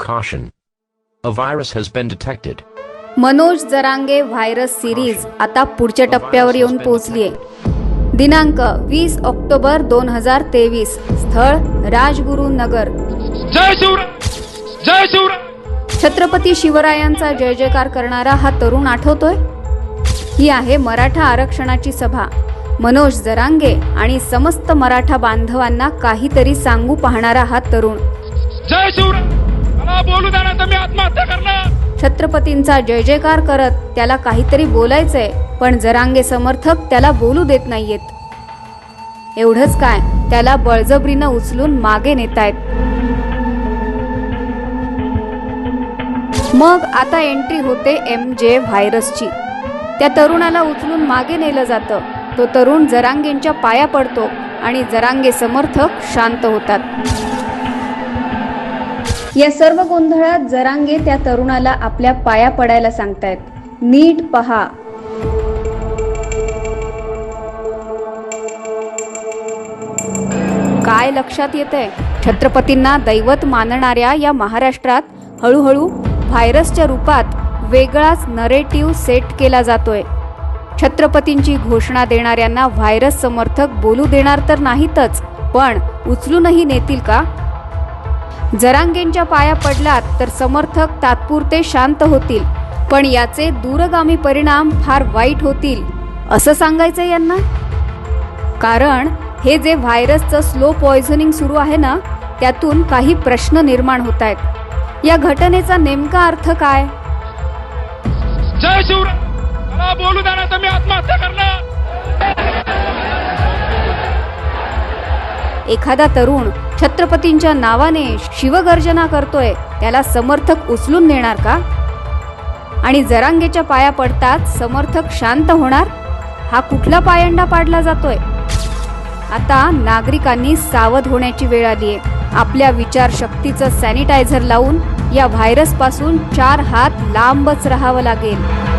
Caution. A virus has been detected. Manoj Jarange virus series आता पुढच्या टप्प्यावर येऊन पोहोचलीय. दिनांक वीस ऑक्टोबर दोन हजार तेवीस स्थळ राजगुरू नगर छत्रपती शिवरायांचा जय जयकार करणारा हा तरुण आठवतोय? ही आहे मराठा आरक्षणाची सभा. मनोज जरांगे आणि समस्त मराठा बांधवांना काहीतरी सांगू पाहणारा हा तरुण. जय शिवराय! मला बोलू देणार तर मी आत्महत्या करणार. छत्रपतींचा जय जयकार करत त्याला काहीतरी बोलायचंय पण जरांगे समर्थक त्याला बोलू देत नाहीयेत. एवढंच काय त्याला बळजबरीनं उचलून मागे नेतायत. मग आता एंट्री होते एम जे व्हायरसची. त्या तरुणाला उचलून मागे नेलं जातं. तो तरुण जरांगेंच्या पाया पडतो आणि जरांगे समर्थक शांत होतात. या सर्व गोंधळात जरांगे त्या तरुणाला आपल्या पाया पडायला सांगतायत. नीट पहा. काय लक्षात येतंय? छत्रपतींना दैवत मानणाऱ्या या महाराष्ट्रात हळूहळू व्हायरसच्या रूपात वेगळाच नरेटिव्ह सेट केला जातोय. छत्रपतींची घोषणा देणाऱ्यांना व्हायरस समर्थक बोलू देणार तर नाहीतच पण उचलूनही नेतील का? जरांगेंच्या पाया पडलात तर समर्थक तात्पुरते शांत होतील पण याचे दूरगामी परिणाम फार वाईट होतील असं सांगायचं यांना? कारण हे जे व्हायरसचं स्लो पॉयझनिंग सुरू आहे ना त्यातून काही प्रश्न निर्माण होत आहेत या घटनेचा नेमका अर्थ काय? जय शिवराय! मला बोलू तर मी आत्महत्या करणार! एखादा तरुण छत्रपतींच्या नावाने शिवगर्जना करतोय त्याला समर्थक उचलून नेणार का? आणि जरांगेच्या पाया पडतात समर्थक शांत होणार? हा कुठला पायंडा पाडला जातोय? आता नागरिकांनी सावध होण्याची वेळ आली आहे. आपल्या विचारशक्तीचं सॅनिटायझर लावून या व्हायरसपासून चार हात लांबच राहावं लागेल.